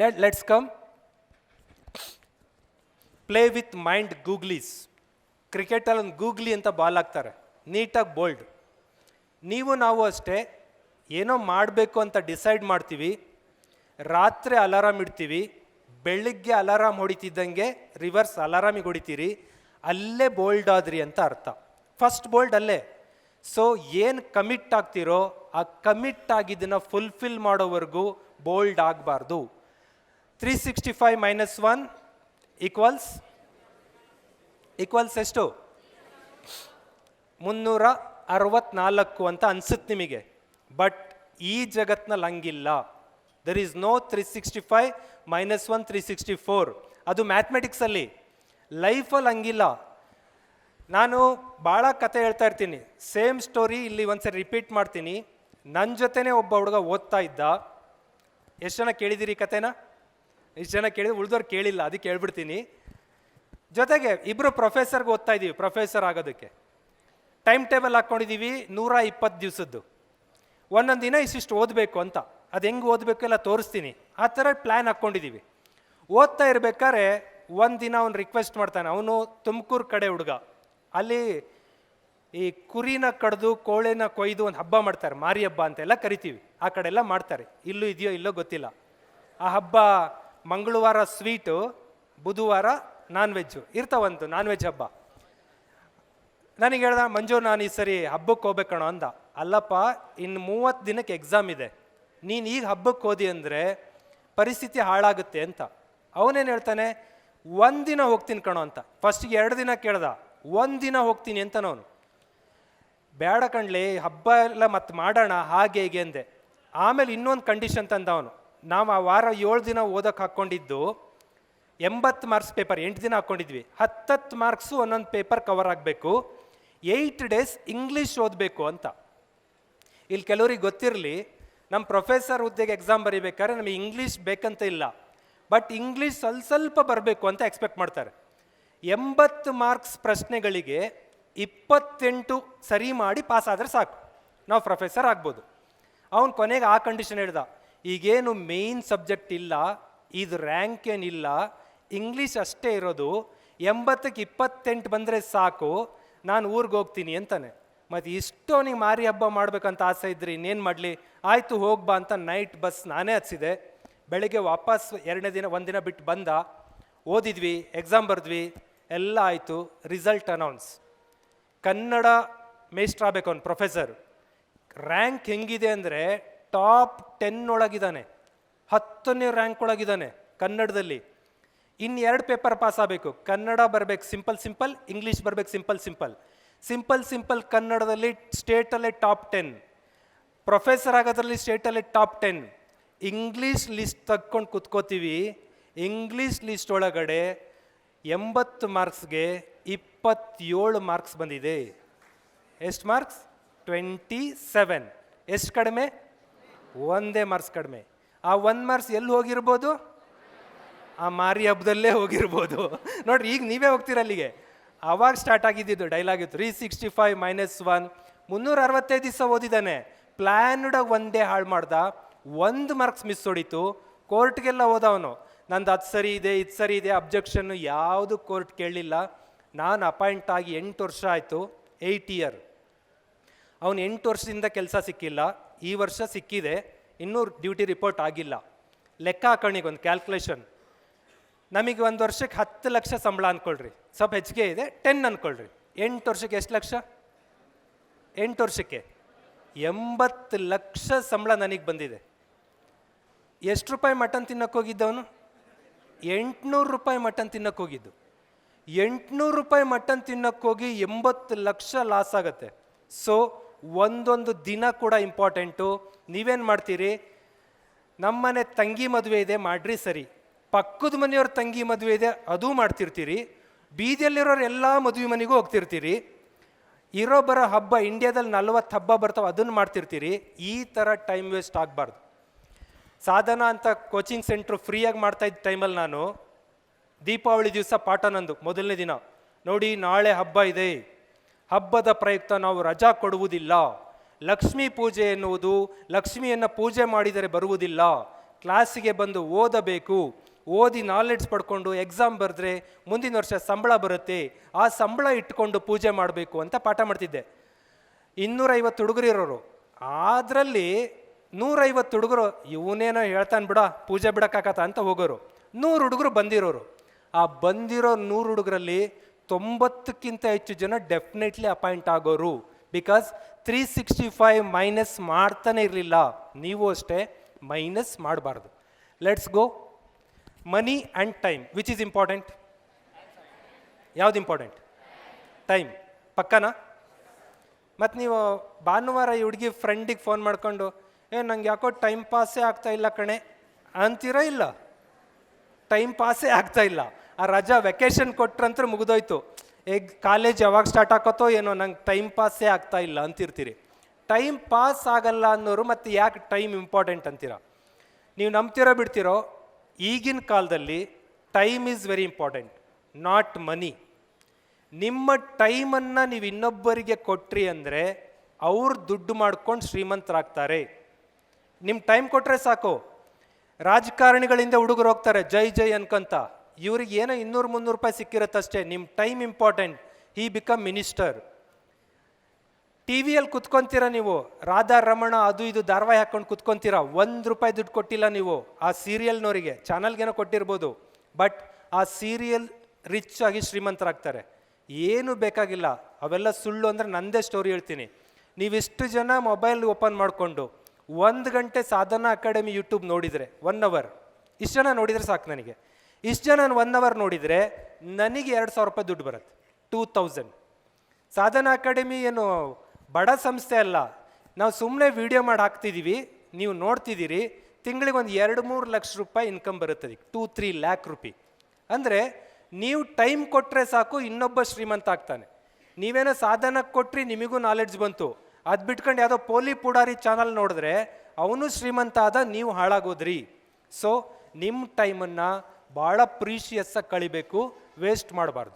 Net let's come play with mind googlies ಕ್ರಿಕೆಟಲ್ಲಿ ಒಂದು googly ಅಂತ ಬಾಲ್ ಹಾಕ್ತಾರೆ. ನೀಟಾಗಿ ಬೋಲ್ಡ್ ನೀವು ನಾವು ಅಷ್ಟೇ ಏನೋ ಮಾಡಬೇಕು ಅಂತ ಡಿಸೈಡ್ ಮಾಡ್ತೀವಿ. ರಾತ್ರಿ ಅಲಾರಾಮ್ ಇಡ್ತೀವಿ. ಬೆಳಿಗ್ಗೆ ಅಲಾರಾಮ್ ಹೊಡಿತಿದ್ದಂಗೆ ರಿವರ್ಸ್ ಅಲಾರಾಮಿಗೆ ಹೊಡಿತೀರಿ. ಅಲ್ಲೇ ಬೋಲ್ಡ್ ಆದ್ರಿ ಅಂತ ಅರ್ಥ. ಫಸ್ಟ್ ಬೋಲ್ಡ್ ಅಲ್ಲೇ. ಸೊ ಏನು ಕಮಿಟ್ ಆಗ್ತಿರೋ ಆ ಕಮಿಟ್ ಆಗಿದ್ದನ್ನು ಫುಲ್ಫಿಲ್ ಮಾಡೋವರೆಗೂ ಬೋಲ್ಡ್ ಆಗಬಾರ್ದು. Three sixty five minus one equals equals ಎಷ್ಟು? ಮುನ್ನೂರ ಅರವತ್ನಾಲ್ಕು ಅಂತ ಅನ್ಸುತ್ತೆ ನಿಮಗೆ. ಬಟ್ ಈ ಜಗತ್ನಲ್ಲಿ ಹಂಗಿಲ್ಲ. There is no three sixty five minus one three sixty four ಅದು ಮ್ಯಾಥಮೆಟಿಕ್ಸಲ್ಲಿ ಲೈಫಲ್ಲಿ ಹಂಗಿಲ್ಲ. ನಾನು ಭಾಳ ಕತೆ ಹೇಳ್ತಾ ಇರ್ತೀನಿ. ಸೇಮ್ ಸ್ಟೋರಿ ಇಲ್ಲಿ ಒಂದ್ಸರಿ ರಿಪೀಟ್ ಮಾಡ್ತೀನಿ. ನನ್ನ ಜೊತೆನೇ ಒಬ್ಬ ಹುಡುಗ ಓದ್ತಾ ಇದ್ದ. ಎಷ್ಟು ಜನ ಕೇಳಿದಿರಿ ಕತೆನ? ಇಷ್ಟು ಜನ ಕೇಳಿದ್ರೆ ಉಳಿದವ್ರು ಕೇಳಿಲ್ಲ, ಅದಕ್ಕೆ ಕೇಳ್ಬಿಡ್ತೀನಿ ಜೊತೆಗೆ ಇಬ್ಬರು ಪ್ರೊಫೆಸರ್ಗೆ ಓದ್ತಾ ಇದ್ದೀವಿ ಪ್ರೊಫೆಸರ್ ಆಗೋದಕ್ಕೆ. ಟೈಮ್ ಟೇಬಲ್ ಹಾಕ್ಕೊಂಡಿದ್ದೀವಿ ನೂರ ಇಪ್ಪತ್ತು ದಿವಸದ್ದು. ಒಂದೊಂದು ದಿನ ಇಷ್ಟಿಷ್ಟು ಓದಬೇಕು ಅಂತ. ಅದು ಹೆಂಗೆ ಓದಬೇಕು ಎಲ್ಲ ತೋರಿಸ್ತೀನಿ. ಆ ಥರ ಪ್ಲ್ಯಾನ್ ಹಾಕ್ಕೊಂಡಿದ್ದೀವಿ ಓದ್ತಾ ಇರ್ಬೇಕಾದ್ರೆ ಒಂದು ದಿನ ಅವ್ನು ರಿಕ್ವೆಸ್ಟ್ ಮಾಡ್ತಾನೆ. ಅವನು ತುಮಕೂರು ಕಡೆ ಹುಡುಗ. ಅಲ್ಲಿ ಈ ಕುರಿನ ಕಡ್ದು, ಕೋಳಿನ ಕೊಯ್ದು ಒಂದು ಹಬ್ಬ ಮಾಡ್ತಾರೆ, ಮಾರಿ ಹಬ್ಬ ಅಂತೆಲ್ಲ ಕರಿತೀವಿ. ಆ ಕಡೆ ಎಲ್ಲ ಮಾಡ್ತಾರೆ. ಇಲ್ಲೂ ಇದೆಯೋ ಇಲ್ಲೋ ಗೊತ್ತಿಲ್ಲ. ಆ ಹಬ್ಬ ಮಂಗಳವಾರ ಸ್ವೀಟು, ಬುಧವಾರ ನಾನ್ ವೆಜ್ಜು ಇರ್ತಾವಂತು ನಾನ್ ವೆಜ್ ಹಬ್ಬ. ನನಗೆ ಹೇಳ್ದ, ಮಂಜು, ನಾನು ಈ ಸರಿ ಹಬ್ಬಕ್ಕೆ ಹೋಗ್ಬೇಕಣೋ ಅಂದ. ಅಲ್ಲಪ್ಪ ಇನ್ನು ಮೂವತ್ತು ದಿನಕ್ಕೆ ಎಕ್ಸಾಮ್ ಇದೆ. ನೀನು ಈಗ ಹಬ್ಬಕ್ಕೆ ಓದಿ ಅಂದರೆ ಪರಿಸ್ಥಿತಿ ಹಾಳಾಗುತ್ತೆ ಅಂತ. ಅವನೇನು ಹೇಳ್ತಾನೆ ಒಂದಿನ ಹೋಗ್ತೀನಿ ಕಣೋ ಅಂತ. ಫಸ್ಟ್ಗೆ ಎರಡು ದಿನ ಕೇಳ್ದ ಒಂದಿನ ಹೋಗ್ತೀನಿ ಅಂತನವನು ಬೇಡ ಕಣ್ಲಿ ಹಬ್ಬ ಎಲ್ಲ ಮತ್ತೆ ಮಾಡೋಣ, ಹಾಗೆ, ಹೀಗೆ ಅಂದೆ. ಆಮೇಲೆ ಇನ್ನೊಂದು ಕಂಡೀಷನ್ ತಂದವನು ನಾವು ಆ ವಾರ ಏಳು ದಿನ ಓದೋಕೆ ಹಾಕ್ಕೊಂಡಿದ್ದು ಎಂಬತ್ತು ಮಾರ್ಕ್ಸ್ ಪೇಪರ್, ಎಂಟು ದಿನ ಹಾಕ್ಕೊಂಡಿದ್ವಿ ಹತ್ತತ್ತು ಮಾರ್ಕ್ಸು ಒಂದೊಂದು ಪೇಪರ್ ಕವರ್ ಆಗಬೇಕು. ಏಯ್ಟ್ ಡೇಸ್ ಇಂಗ್ಲೀಷ್ ಓದಬೇಕು ಅಂತ. ಇಲ್ಲಿ ಕೆಲವ್ರಿಗೆ ಗೊತ್ತಿರಲಿ ನಮ್ಮ ಪ್ರೊಫೆಸರ್ ಹುದ್ದೆಗೆ ಎಕ್ಸಾಮ್ ಬರೀಬೇಕಾದ್ರೆ ನಮಗೆ ಇಂಗ್ಲೀಷ್ ಬೇಕಂತ ಇಲ್ಲ. ಬಟ್ ಇಂಗ್ಲೀಷ್ ಸ್ವಲ್ಪ ಸ್ವಲ್ಪ ಬರಬೇಕು ಅಂತ ಎಕ್ಸ್ಪೆಕ್ಟ್ ಮಾಡ್ತಾರೆ. ಎಂಬತ್ತು ಮಾರ್ಕ್ಸ್ ಪ್ರಶ್ನೆಗಳಿಗೆ ಇಪ್ಪತ್ತೆಂಟು ಸರಿ ಮಾಡಿ ಪಾಸ್ ಆದರೆ ಸಾಕು. ನಾವು ಪ್ರೊಫೆಸರ್ ಆಗ್ಬೋದು. ಅವನು ಕೊನೆಗೆ ಆ ಕಂಡೀಷನ್ ಹೇಳ್ದ ಈಗೇನು ಮೇಯ್ನ್ ಸಬ್ಜೆಕ್ಟ್ ಇಲ್ಲ ಇದು ರ್ಯಾಂಕ್ ಏನಿಲ್ಲ ಇಂಗ್ಲೀಷ್ ಅಷ್ಟೇ ಇರೋದು ಎಂಬತ್ತಕ್ಕೆ ಇಪ್ಪತ್ತೆಂಟು ಬಂದರೆ ಸಾಕು, ನಾನು ಊರಿಗೆ ಹೋಗ್ತೀನಿ ಅಂತಾನೆ. ಮತ್ತು ಇಷ್ಟು ಅವನಿಗೆ ಮಾರಿ ಹಬ್ಬ ಮಾಡಬೇಕಂತ ಆಸೆ ಇದ್ರಿ ಇನ್ನೇನು ಮಾಡಲಿ? ಆಯಿತು ಹೋಗ್ಬಾ ಅಂತ ನೈಟ್ ಬಸ್ ನಾನೇ ಹಚ್ಚಿದೆ ಬೆಳಗ್ಗೆ ವಾಪಸ್ ಎರಡನೇ ದಿನ ಒಂದಿನ ಬಿಟ್ಟು ಬಂದ, ಓದಿದ್ವಿ ಎಕ್ಸಾಮ್ ಬರೆದ್ವಿ, ಎಲ್ಲ ಆಯಿತು ರಿಸಲ್ಟ್ ಅನೌನ್ಸ್ ಕನ್ನಡ ಮೇಸ್ಟ್ರ್ ಆಗಬೇಕು ಅವ್ನು ಪ್ರೊಫೆಸರ್ ರ್ಯಾಂಕ್ ಹೆಂಗಿದೆ ಅಂದರೆ ಟಾಪ್ ಟೆನ್ ಒಳಗಿದ್ದಾನೆ ಹತ್ತನೇ ರ್ಯಾಂಕ್ ಒಳಗಿದ್ದಾನೆ ಕನ್ನಡದಲ್ಲಿ. ಇನ್ನು ಎರಡು ಪೇಪರ್ ಪಾಸ್ ಆಗಬೇಕು. ಕನ್ನಡ ಬರಬೇಕು ಸಿಂಪಲ್ ಸಿಂಪಲ್ ಇಂಗ್ಲೀಷ್ ಬರಬೇಕು ಸಿಂಪಲ್ ಸಿಂಪಲ್. ಸಿಂಪಲ್ ಸಿಂಪಲ್ ಕನ್ನಡದಲ್ಲಿ ಸ್ಟೇಟಲ್ಲೇ ಟಾಪ್ ಟೆನ್. ಪ್ರೊಫೆಸರ್ ಆಗೋದ್ರಲ್ಲಿ ಸ್ಟೇಟಲ್ಲೇ ಟಾಪ್ ಟೆನ್. ಇಂಗ್ಲೀಷ್ ಲಿಸ್ಟ್ ತಗ್ಕೊಂಡು ಕುತ್ಕೋತೀವಿ. ಇಂಗ್ಲೀಷ್ ಲಿಸ್ಟ್ ಒಳಗಡೆ ಎಂಬತ್ತು ಮಾರ್ಕ್ಸ್ಗೆ ಇಪ್ಪತ್ತೇಳು ಮಾರ್ಕ್ಸ್ ಬಂದಿದೆ. ಎಷ್ಟು ಮಾರ್ಕ್ಸ್? ಟ್ವೆಂಟಿ ಸೆವೆನ್ ಎಷ್ಟು ಕಡಿಮೆ? ಒಂದೇ ಮಾರ್ಕ್ಸ್ ಕಡಿಮೆ. ಆ ಒಂದು ಮಾರ್ಕ್ಸ್ ಎಲ್ಲಿ ಹೋಗಿರ್ಬೋದು? ಆ ಮಾರಿ ಹಬ್ಬದಲ್ಲೇ ಹೋಗಿರ್ಬೋದು. ನೋಡ್ರಿ, ಈಗ ನೀವೇ ಹೋಗ್ತೀರ ಅಲ್ಲಿಗೆ? ಅವಾಗ ಸ್ಟಾರ್ಟ್ ಆಗಿದ್ದಿದ್ದು ಡೈಲಾಗ್ ಇತ್ತು. Three sixty five minus one ಮುನ್ನೂರ ಅರವತ್ತೈದು ದಿವಸ ಓದಿದ್ದಾನೆ. ಪ್ಲ್ಯಾನ್ಡಾಗಿ ಒಂದೇ ಹಾಳು ಮಾಡ್ದ. ಒಂದು ಮಾರ್ಕ್ಸ್ ಮಿಸ್ ಹೊಡಿತು. ಕೋರ್ಟ್ಗೆಲ್ಲ ಓದವನು ನಂದು ಅದು ಸರಿ ಇದೆ, ಇದು ಸರಿ ಇದೆ ಅಬ್ಜೆಕ್ಷನ್ನು ಯಾವುದು ಕೋರ್ಟ್ ಕೇಳಲಿಲ್ಲ ನಾನು ಅಪಾಯಿಂಟ್ ಆಗಿ ಎಂಟು ವರ್ಷ ಆಯಿತು ಏಯ್ಟ್ ಇಯರ್ ಅವನು ಎಂಟು ವರ್ಷದಿಂದ ಕೆಲಸ ಸಿಕ್ಕಿಲ್ಲ. ಈ ವರ್ಷ ಸಿಕ್ಕಿದೆ. ಇನ್ನೂ ಡ್ಯೂಟಿ ರಿಪೋರ್ಟ್ ಆಗಿಲ್ಲ. ಲೆಕ್ಕ ಹಾಕೊಂಡಿಗೆ ಒಂದು ಕ್ಯಾಲ್ಕುಲೇಷನ್. ನಮಗೆ ಒಂದು ವರ್ಷಕ್ಕೆ ಹತ್ತು ಲಕ್ಷ ಸಂಬಳ ಅಂದ್ಕೊಳ್ರಿ ಸ್ವಲ್ಪ ಹೆಚ್ಚಿಗೆ ಇದೆ, ಟೆನ್ ಅಂದ್ಕೊಳ್ರಿ ಎಂಟು ವರ್ಷಕ್ಕೆ ಎಷ್ಟು ಲಕ್ಷ? ಎಂಟು ವರ್ಷಕ್ಕೆ. ಎಂಬತ್ತು ಲಕ್ಷ ಸಂಬಳ ನನಗೆ ಬಂದಿದೆ. ಎಷ್ಟು ರೂಪಾಯಿ ಮಟನ್ ತಿನ್ನಕ್ಕೆ ಹೋಗಿದ್ದವನು ಎಂಟುನೂರು ರೂಪಾಯಿ ಮಟನ್ ತಿನ್ನಕ್ಕೆ ಹೋಗಿದ್ದು. ಎಂಟುನೂರು ರೂಪಾಯಿ ಮಟನ್ ತಿನ್ನಕ್ಕೆ ಹೋಗಿ ಎಂಬತ್ತು ಲಕ್ಷ ಲಾಸ್ ಆಗುತ್ತೆ. ಸೊ ಒಂದೊಂದು ದಿನ ಕೂಡ ಇಂಪಾರ್ಟೆಂಟು. ನೀವೇನು ಮಾಡ್ತೀರಿ? ನಮ್ಮನೆ ತಂಗಿ ಮದುವೆ ಇದೆ, ಮಾಡ್ರಿ ಸರಿ. ಪಕ್ಕದ ಮನೆಯವ್ರ ತಂಗಿ ಮದುವೆ ಇದೆ, ಅದೂ ಮಾಡ್ತಿರ್ತೀರಿ. ಬೀದಿಯಲ್ಲಿರೋರು ಎಲ್ಲ ಮದುವೆ ಮನೆಗೂ ಹೋಗ್ತಿರ್ತೀರಿ. ಇರೋ ಬರೋ ಹಬ್ಬ, ಇಂಡಿಯಾದಲ್ಲಿ ನಲ್ವತ್ತು ಹಬ್ಬ ಬರ್ತಾವೆ ಅದನ್ನು ಮಾಡ್ತಿರ್ತೀರಿ. ಈ ಥರ ಟೈಮ್ ವೇಸ್ಟ್ ಆಗಬಾರ್ದು. ಸಾಧನ ಅಂತ ಕೋಚಿಂಗ್ ಸೆಂಟ್ರು ಫ್ರೀಯಾಗಿ ಮಾಡ್ತಾ ಇದ್ದ ಟೈಮಲ್ಲಿ ನಾನು ದೀಪಾವಳಿ ದಿವಸ ಪಾಠ ನಂದು, ಮೊದಲನೇ ದಿನ. ನೋಡಿ, ನಾಳೆ ಹಬ್ಬ ಇದೆ. ಹಬ್ಬದ ಪ್ರಯುಕ್ತ ನಾವು ರಜಾ ಕೊಡುವುದಿಲ್ಲ. ಲಕ್ಷ್ಮೀ ಪೂಜೆ ಎನ್ನುವುದು ಲಕ್ಷ್ಮಿಯನ್ನು ಪೂಜೆ ಮಾಡಿದರೆ ಬರುವುದಿಲ್ಲ. ಕ್ಲಾಸಿಗೆ ಬಂದು ಓದಬೇಕು. ಓದಿ ನಾಲೆಡ್ಜ್ ಪಡ್ಕೊಂಡು ಎಕ್ಸಾಮ್ ಬರೆದ್ರೆ ಮುಂದಿನ ವರ್ಷ ಸಂಬಳ ಬರುತ್ತೆ. ಆ ಸಂಬಳ ಇಟ್ಕೊಂಡು ಪೂಜೆ ಮಾಡಬೇಕು ಅಂತ ಪಾಠ ಮಾಡ್ತಿದ್ದೆ. ಇನ್ನೂರೈವತ್ತು ಹುಡುಗರು ಇರೋರು. ಅದರಲ್ಲಿ ನೂರೈವತ್ತು ಹುಡುಗರು, ಇವನೇನೋ ಹೇಳ್ತಾನೆ ಬಿಡ, ಪೂಜೆ ಬಿಡಕ್ಕಾಗತ್ತ? ಅಂತ ಹೋಗೋರು. ನೂರು ಹುಡುಗರು ಬಂದಿರೋರು. ಆ ಬಂದಿರೋ ನೂರು ಹುಡುಗರಲ್ಲಿ ತೊಂಬತ್ತಕ್ಕಿಂತ ಹೆಚ್ಚು ಜನ definitely appoint ಆಗೋರು. Because three sixty five minus ಮಾಡ್ತಾನೆ ಇರಲಿಲ್ಲ. ನೀವು ಅಷ್ಟೇ ಮೈನಸ್ ಮಾಡಬಾರ್ದು. Let's go money and time which is important ಯಾವ್ದು ಇಂಪಾರ್ಟೆಂಟ್ ಟೈಮ್ ಪಕ್ಕನಾ? ಮತ್ತು ನೀವು ಭಾನುವಾರ ಈ ಹುಡುಗಿ ಫ್ರೆಂಡಿಗೆ ಫೋನ್ ಮಾಡ್ಕೊಂಡು, ಏ, ನಂಗೆ ಯಾಕೋ ಟೈಮ್ ಪಾಸೇ ಆಗ್ತಾ ಇಲ್ಲ ಕಣೆ. ಅಂತೀರಾ ಇಲ್ಲ? ಟೈಮ್ ಪಾಸೇ ಆಗ್ತಾ ಇಲ್ಲ. ಆ ರಜಾ ವೆಕೇಶನ್ ಕೊಟ್ರಂತೂ ಮುಗಿದೋಯ್ತು. ಎಗ್ ಕಾಲೇಜ್ ಯಾವಾಗ ಸ್ಟಾರ್ಟ್ ಆಕತ್ತೋ ಏನೋ, ನಂಗೆ ಟೈಮ್ ಪಾಸೇ ಆಗ್ತಾ ಇಲ್ಲ ಅಂತಿರ್ತೀರಿ. ಟೈಮ್ ಪಾಸ್ ಆಗಲ್ಲ ಅನ್ನೋರು ಮತ್ತು ಯಾಕೆ ಟೈಮ್ ಇಂಪಾರ್ಟೆಂಟ್ ಅಂತೀರಾ? ನೀವು ನಂಬ್ತಿರೋ ಬಿಡ್ತಿರೋ, ಈಗಿನ ಕಾಲದಲ್ಲಿ time is very important not money ನಿಮ್ಮ ಟೈಮನ್ನು ನೀವು ಇನ್ನೊಬ್ಬರಿಗೆ ಕೊಟ್ರಿ ಅಂದರೆ, ಅವ್ರು ದುಡ್ಡು ಮಾಡ್ಕೊಂಡು ಶ್ರೀಮಂತರಾಗ್ತಾರೆ. ನಿಮ್ಮ ಟೈಮ್ ಕೊಟ್ಟರೆ ಸಾಕು. ರಾಜಕಾರಣಿಗಳಿಂದ ಹುಡುಗರು ಹೋಗ್ತಾರೆ, ಜೈ ಜೈ ಅನ್ಕೊಂತ. ಇವ್ರಿಗೆ ಏನೋ ಇನ್ನೂರು ಮುನ್ನೂರು ರೂಪಾಯಿ ಸಿಕ್ಕಿರತ್ತಷ್ಟೇ ನಿಮ್ಮ time important he become minister T ವಿಯಲ್ಲಿ ಕುತ್ಕೊಂತೀರ ನೀವು, ರಾಧಾ ರಮಣ ಅದು ಇದು ಧಾರವಾಹಿ ಹಾಕೊಂಡು ಕುತ್ಕೊಂತೀರ, ಒಂದು ರೂಪಾಯಿ ದುಡ್ಡು ಕೊಟ್ಟಿಲ್ಲ ನೀವು ಆ ಸೀರಿಯಲ್ನವರಿಗೆ ಚಾನಲ್ಗೇನೋ ಕೊಟ್ಟಿರ್ಬೋದು ಬಟ್ ಆ ಸೀರಿಯಲ್ ರಿಚ್ ಆಗಿ ಶ್ರೀಮಂತರಾಗ್ತಾರೆ. ಏನು ಬೇಕಾಗಿಲ್ಲ, ಅವೆಲ್ಲ ಸುಳ್ಳು ಅಂದರೆ ನಂದೇ ಸ್ಟೋರಿ ಹೇಳ್ತೀನಿ. ನೀವಿಷ್ಟು ಜನ ಮೊಬೈಲ್ ಓಪನ್ ಮಾಡಿಕೊಂಡು ಒಂದು ಗಂಟೆ ಸಾಧನಾ ಅಕಾಡೆಮಿ ಯೂಟ್ಯೂಬ್ ನೋಡಿದರೆ ಒನ್ ಅವರ್ ಇಷ್ಟು ಜನ ನೋಡಿದರೆ ಸಾಕು ನನಗೆ. ಇಷ್ಟು ಜನ ಒನ್ ಅವರ್ ನೋಡಿದರೆ ನನಗೆ ಎರಡು ಸಾವಿರ ರೂಪಾಯಿ ದುಡ್ಡು ಬರುತ್ತೆ. ಟೂ ತೌಸಂಡ್ ಸಾಧನ ಅಕಾಡೆಮಿ ಏನು ಬಡ ಸಂಸ್ಥೆ ಅಲ್ಲ. ನಾವು ಸುಮ್ಮನೆ ವಿಡಿಯೋ ಮಾಡಿ ಹಾಕ್ತಿದ್ದೀವಿ ನೀವು ನೋಡ್ತಿದ್ದೀರಿ ತಿಂಗಳಿಗೆ ಒಂದು ಎರಡು ಮೂರು ಲಕ್ಷ ರೂಪಾಯಿ ಇನ್ಕಮ್ ಬರುತ್ತೆ ಅದಕ್ಕೆ. ಟೂ ತ್ರೀ ಲ್ಯಾಕ್ ರುಪಿ ಅಂದರೆ ನೀವು ಟೈಮ್ ಕೊಟ್ಟರೆ ಸಾಕು, ಇನ್ನೊಬ್ಬ ಶ್ರೀಮಂತ ಆಗ್ತಾನೆ. ನೀವೇನೋ ಸಾಧನಕ್ಕೆ ಕೊಟ್ಟರೆ ನಿಮಗೂ ನಾಲೆಡ್ಜ್ ಬಂತು. ಅದು ಬಿಟ್ಕೊಂಡು ಯಾವುದೋ ಪೋಲಿ ಪುಡಾರಿ ಚಾನಲ್ ನೋಡಿದ್ರೆ, ಅವನು ಶ್ರೀಮಂತ ಆದ, ನೀವು ಹಾಳಾಗೋದ್ರಿ. ಸೊ ನಿಮ್ಮ ಟೈಮನ್ನು ಭಾಳ ಪ್ರೀಶಿಯಸ್ಸಾಗಿ ಕಳಿಬೇಕು ವೇಸ್ಟ್ ಮಾಡಬಾರ್ದು.